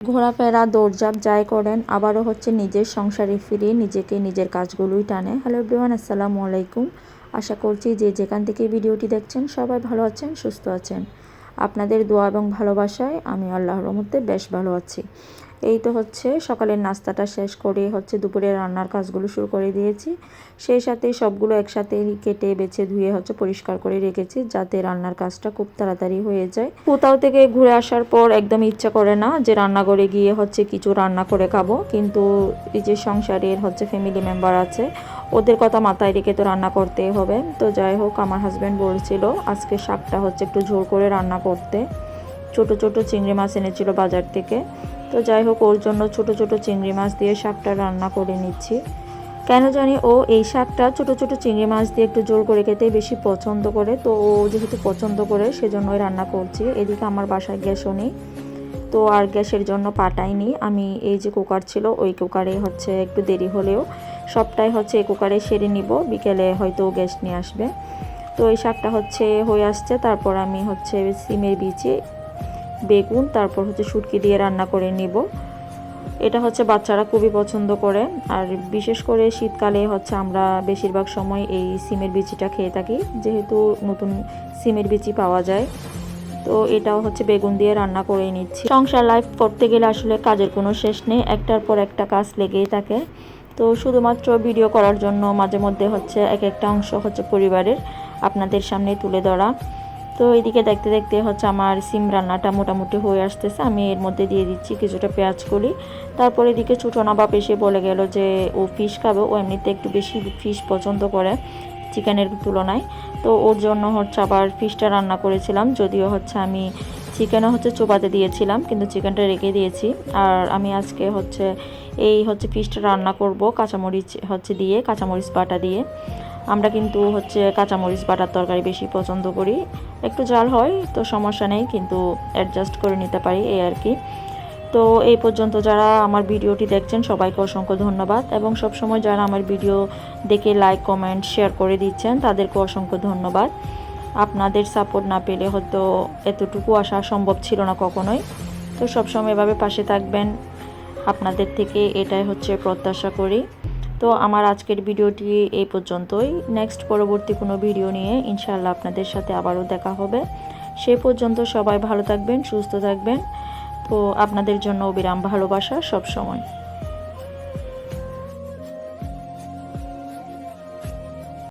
ঘোরাফেরা, দৌড়ঝাঁপ যাই করেন, আবারও হচ্ছে নিজের সংসারে ফিরে নিজেকে নিজের কাজগুলোই টানে। হ্যালো এভরিওয়ান আসসালামু আলাইকুম। আশা করছি যে যেখান থেকে ভিডিওটি দেখছেন, সবাই ভালো আছেন, সুস্থ আছেন। আপনাদের দোয়া এবং ভালোবাসায় আমি আল্লাহর মধ্যে বেশ ভালো আছি। এই তো হচ্ছে সকালের নাস্তাটা শেষ করে হচ্ছে দুপুরে রান্নার কাজগুলো শুরু করে দিয়েছি। সেই সাথে সবগুলো একসাথে কেটে, বেছে, ধুয়ে হচ্ছে পরিষ্কার করে রেখেছি যাতে রান্নার কাজটা খুব তাড়াতাড়ি হয়ে যায়। কোথাও থেকে ঘুরে আসার পর একদম ইচ্ছা করে না যে রান্নাঘরে গিয়ে হচ্ছে কিছু রান্না করে খাব। কিন্তু এই যে সংসারের হচ্ছে ফ্যামিলি মেম্বার আছে, ওদের কথা মাথায় রেখে তো রান্না করতেই হবে। তো যাই হোক, আমার হাজব্যান্ড বলছিল আজকে শাকটা হচ্ছে একটু ঝোল করে রান্না করতে। ছোট ছোট চিংড়ি মাছ এনেছিল বাজার থেকে। তো যাই হোক, ওর জন্য ছোট ছোট চিংড়ি মাছ দিয়ে শাকটা রান্না করে নিচ্ছি। কেন জানি ও এই শাকটা ছোট ছোট চিংড়ি মাছ দিয়ে একটু জোর করে খেতে বেশি পছন্দ করে। তো ও যেহেতু পছন্দ করে, সেজন্যই রান্না করছি। এদিকে আমার বাসায় গ্যাসও নেই। তো আর গ্যাসের জন্য পাটাইনি আমি এই যে কুকার ছিল, ওই কুকারে হচ্ছে একটু দেরি হলেও সবটাই হচ্ছে এই কুকারে সেরে নিব। বিকেলে হয়তো গ্যাস নিয়ে আসবে। তো এই শাকটা হচ্ছে হয়ে আসছে। তারপর আমি হচ্ছে সিমের বিচি বেগুন, তারপর হচ্ছে শুটকি দিয়ে রান্না করে নিব। এটা হচ্ছে বাচ্চারা খুবই পছন্দ করে। আর বিশেষ করে শীতকালে হচ্ছে আমরা বেশিরভাগ সময় এই সিমের বিচিটা খেয়ে থাকি, যেহেতু নতুন সিমের বিচি পাওয়া যায়। তো এটাও হচ্ছে বেগুন দিয়ে রান্না করে নিচ্ছি। সংসার লাইফ করতে গেলে আসলে কাজের কোনো শেষ নেই, একটার পর একটা কাজ লেগেই থাকে। তো শুধুমাত্র ভিডিও করার জন্য মাঝে মধ্যে হচ্ছে এক একটা অংশ হচ্ছে পরিবারের, আপনাদের সামনে তুলে ধরা। তো এদিকে দেখতে দেখতে হচ্ছে আমার সিম রান্নাটা মোটামুটি হয়ে আসতেছে। আমি এর মধ্যে দিয়ে দিচ্ছি কিছুটা পেঁয়াজ করি তারপর এদিকে ছোটো নবাব এসে বলে গেল যে, ও ফিশ খাবে। ও এমনিতে একটু বেশি ফিশ পছন্দ করে চিকেনের তুলনায়। তো ওর জন্য হচ্ছে আবার ফিশটা রান্না করেছিলাম। যদিও হচ্ছে আমি চিকেনও হচ্ছে চোপাতে দিয়েছিলাম, কিন্তু চিকেনটা রেখে দিয়েছি। আর আমি আজকে হচ্ছে এই হচ্ছে ফিশটা রান্না করব কাঁচামরিচ হচ্ছে দিয়ে, কাঁচামরিচ বাটা দিয়ে। আমরা কিন্তু হচ্ছে কাঁচামরিচ বাটার তরকারি বেশি পছন্দ করি। একটু জাল হয়, তো সমস্যা নেই, কিন্তু অ্যাডজাস্ট করে নিতে পারি এই আর কি। তো এই পর্যন্ত যারা আমার ভিডিওটি দেখছেন, সবাইকে অসংখ্য ধন্যবাদ। এবং সবসময় যারা আমার ভিডিও দেখে লাইক কমেন্ট শেয়ার করে দিচ্ছেন, তাদেরকে অসংখ্য ধন্যবাদ। আপনাদের সাপোর্ট না পেলে হয়তো এতটুকু আসা সম্ভব ছিল না কখনোই। তো সবসময় এভাবে পাশে থাকবেন। আপনাদের থেকে এটাই হচ্ছে প্রত্যাশা করি। তো আমার আজকের ভিডিওটি এই পর্যন্তই। নেক্সট পরবর্তী কোনো ভিডিও নিয়ে ইনশাআল্লাহ আপনাদের সাথে আবারও দেখা হবে। সে পর্যন্ত সবাই ভালো থাকবেন, সুস্থ থাকবেন। তো আপনাদের জন্য অবিরাম ভালোবাসা সব সময়।